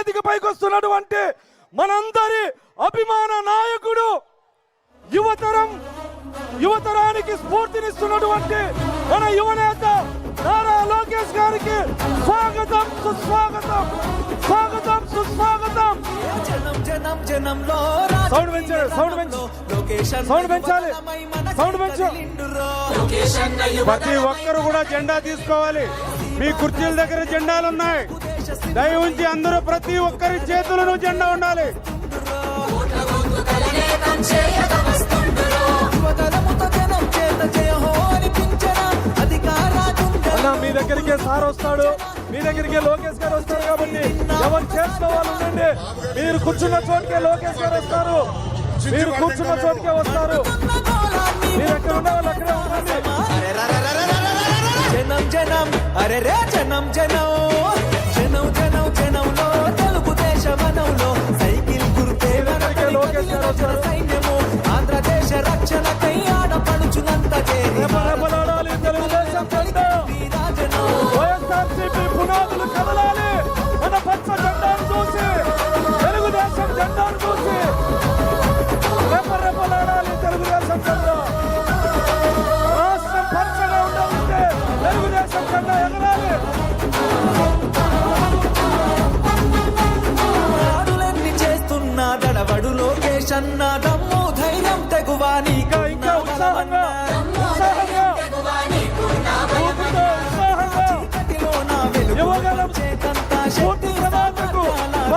వేదిక పైకి వస్తున్నటువంటి మనందరి అభిమాన నాయకుడు యువతరం యువతరానికి స్ఫూర్తినిస్తున్నటువంటి మన యువనేత నారా లోకేష్ గారికి స్వాగతం సుస్వాగతం స్వాగతం సుస్వాగతం జనం జనం జనంలో సౌండ్ పెంచాలి, సౌండ్ పెంచు. సౌండ్ పెంచాలి. సౌండ్ పెంచు. ప్రతి ఒక్కరు కూడా జెండా తీసుకోవాలి మీ కుర్చీల దగ్గర జెండాలు ఉన్నాయి దయ ఉంచి అందరూ ప్రతి ఒక్కరి చేతులను జెండా ఉండాలి. అన్న మీ దగ్గరికే సార్ వస్తాడు. మీ దగ్గరికే లోకేష్ గారు వస్తారు కాబట్టి ఎవరు చేసుకోవాలి ఉండండి. మీరు కూర్చున్న చోటుకే లోకేష్ గారు వస్తారు. మీరు కూర్చున్న చోటుకే వస్తారు. మీరు ఎక్కడ ఉన్న వాళ్ళు అక్కడే ఉండండి. జనం జనం అరే రే జనం జనం. జనం జనం జనంలో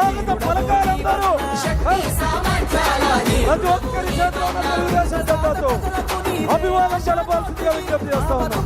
స్వాగతం పలకాలందరూ. ప్రతి ఒక్కరి చేతిలో తెలుగుదేశం జెండాతో అభిమానం తెలపాల్సిందిగా విజ్ఞప్తి చేస్తా ఉన్నాం.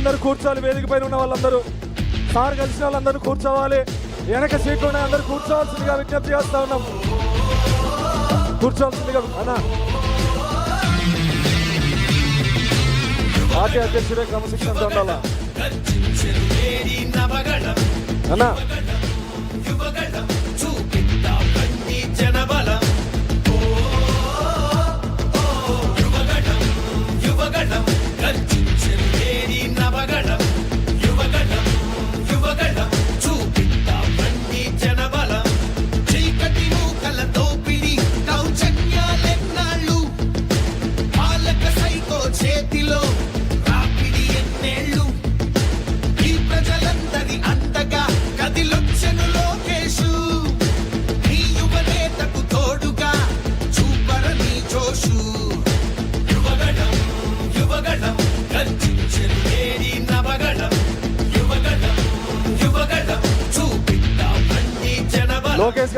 అందరూ కూర్చోవాలి వేదిక పైన ఉన్న వాళ్ళందరూ. సార్ కలిసిన వాళ్ళందరూ కూర్చోవాలి. వెనక సీట్లు అందరు కూర్చోవాల్సిందిగా విజ్ఞప్తి చేస్తా ఉన్నాం. కూర్చోవాల్సిందిగా అన్నా. పార్టీ అధ్యక్షుడే క్రమశిక్షణతో ఉండాలా? అన్నా.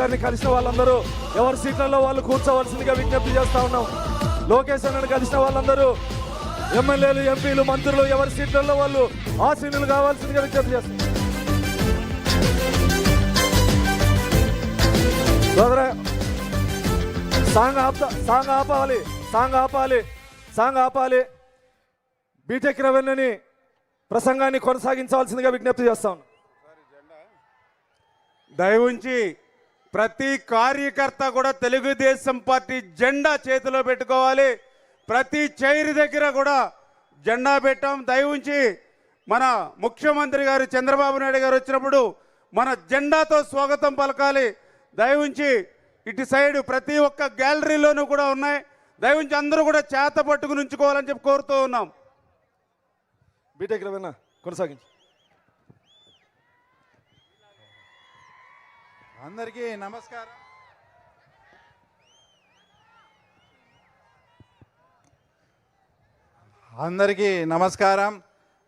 గారిని కలిసిన వాళ్ళందరూ ఎవరి సీట్లలో వాళ్ళు కూర్చోవలసిందిగా విజ్ఞప్తి చేస్తా ఉన్నాం. లోకేష్ అన్నని కలిసిన వాళ్ళందరూ ఎమ్మెల్యేలు ఎంపీలు మంత్రులు ఎవరి సీట్లలో వాళ్ళు ఆసీనులు కావాల్సిందిగా విజ్ఞప్తి చేస్తాం. సాంగ్ ఆపుతా సాంగ్ ఆపాలి సాంగ్ ఆపాలి సాంగ్ ఆపాలి. బీటెక్ రవెన్నని ప్రసంగాన్ని కొనసాగించవలసిందిగా విజ్ఞప్తి చేస్తాను దయవుంచి ప్రతి కార్యకర్త కూడా తెలుగుదేశం పార్టీ జెండా చేతిలో పెట్టుకోవాలి. ప్రతి చైర్ దగ్గర కూడా జెండా పెట్టాం. దయవుంచి మన ముఖ్యమంత్రి గారు చంద్రబాబు నాయుడు గారు వచ్చినప్పుడు మన జెండాతో స్వాగతం పలకాలి. దయవుంచి ఇటు సైడ్ ప్రతి ఒక్క గ్యాలరీలోనూ కూడా ఉన్నాయి. దయవుంచి అందరూ కూడా చేత పట్టుకుని ఉంచుకోవాలని చెప్పి కోరుతూ ఉన్నాం. బీటెక్ రెవెన్యూ కొనసాగించి. అందరికీ నమస్కారం. అందరికీ నమస్కారం.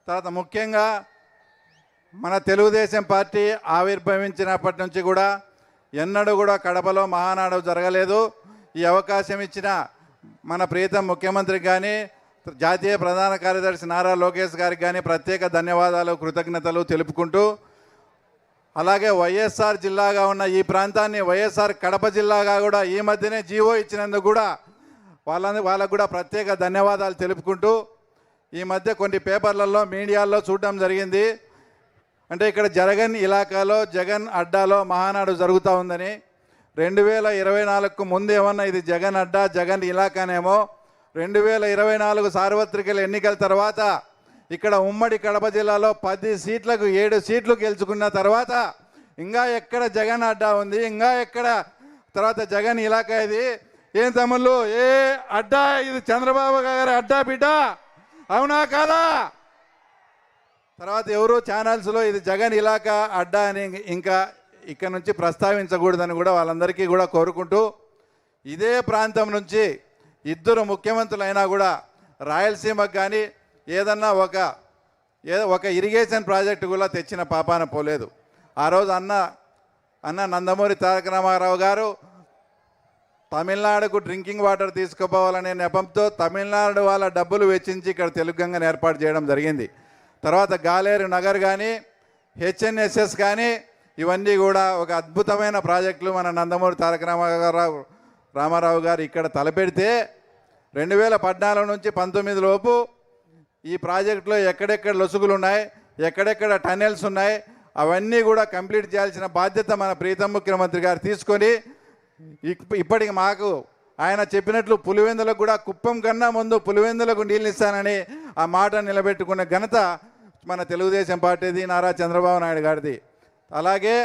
తర్వాత ముఖ్యంగా మన తెలుగుదేశం పార్టీ ఆవిర్భవించినప్పటి నుంచి కూడా ఎన్నడూ కూడా కడపలో మహానాడు జరగలేదు. ఈ అవకాశం ఇచ్చిన మన ప్రీతం ముఖ్యమంత్రికి కానీ జాతీయ ప్రధాన కార్యదర్శి నారా లోకేష్ గారికి కానీ ప్రత్యేక ధన్యవాదాలు కృతజ్ఞతలు తెలుపుకుంటూ అలాగే వైఎస్ఆర్ జిల్లాగా ఉన్న ఈ ప్రాంతాన్ని వైఎస్ఆర్ కడప జిల్లాగా కూడా ఈ మధ్యనే జీవో ఇచ్చినందుకు కూడా వాళ్ళని వాళ్ళకు కూడా ప్రత్యేక ధన్యవాదాలు తెలుపుకుంటూ ఈ మధ్య కొన్ని పేపర్లలో మీడియాల్లో చూడడం జరిగింది. అంటే ఇక్కడ జగన్ ఇలాకాలో జగన్ అడ్డాలో మహానాడు జరుగుతూ ఉందని. రెండు వేల ఇరవై నాలుగుకు ముందు ఏమన్నా ఇది జగన్ అడ్డా జగన్ ఇలాకానేమో. రెండు వేల ఇరవై నాలుగు సార్వత్రికల ఎన్నికల తర్వాత ఇక్కడ ఉమ్మడి కడప జిల్లాలో పది సీట్లకు ఏడు సీట్లు గెలుచుకున్న తర్వాత ఇంకా ఎక్కడ జగన్ అడ్డా ఉంది? ఇంకా ఎక్కడ? తర్వాత జగన్ ఇలాకా ఇది. ఏం తమ్ముళ్ళు? ఏ అడ్డా? ఇది చంద్రబాబు గారి అడ్డా బిడ్డ? అవునా కాదా? తర్వాత ఎవరు ఛానల్స్లో ఇది జగన్ ఇలాకా అడ్డా అని ఇంకా ఇక్కడ నుంచి ప్రస్తావించకూడదని కూడా వాళ్ళందరికీ కూడా కోరుకుంటూ ఇదే ప్రాంతం నుంచి ఇద్దరు ముఖ్యమంత్రులైనా కూడా రాయలసీమకు కానీ ఏదన్నా ఒక ఏదో ఒక ఇరిగేషన్ ప్రాజెక్టు కూడా తెచ్చిన పాపాన పోలేదు. ఆ రోజు అన్న అన్న నందమూరి తారక రామారావు గారు తమిళనాడుకు డ్రింకింగ్ వాటర్ తీసుకుపోవాలనే నెపంతో తమిళనాడు వాళ్ళ డబ్బులు వెచ్చించి ఇక్కడ తెలుగు గంగను ఏర్పాటు చేయడం జరిగింది. తర్వాత గాలేరు నగర్ కానీ హెచ్ఎన్ఎస్ఎస్ కానీ ఇవన్నీ కూడా ఒక అద్భుతమైన ప్రాజెక్టులు మన నందమూరి తారక రామారావు రామారావు గారు ఇక్కడ తలపెడితే రెండు వేల పద్నాలుగు నుంచి పంతొమ్మిది లోపు ఈ ప్రాజెక్టులో ఎక్కడెక్కడ లొసుగులు ఉన్నాయి ఎక్కడెక్కడ టనెల్స్ ఉన్నాయి అవన్నీ కూడా కంప్లీట్ చేయాల్సిన బాధ్యత మన ప్రీతం ముఖ్యమంత్రి గారు తీసుకొని ఇప్పటికి మాకు ఆయన చెప్పినట్లు పులివెందులకు కూడా కుప్పం కన్నా ముందు పులివెందులకు నీళ్ళు ఇస్తానని ఆ మాట నిలబెట్టుకున్న ఘనత మన తెలుగుదేశం పార్టీది నారా చంద్రబాబు నాయుడు గారిది. అలాగే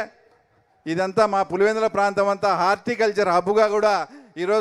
ఇదంతా మా పులివెందుల ప్రాంతం అంతా హార్టికల్చర్ హబ్బుగా కూడా ఈరోజు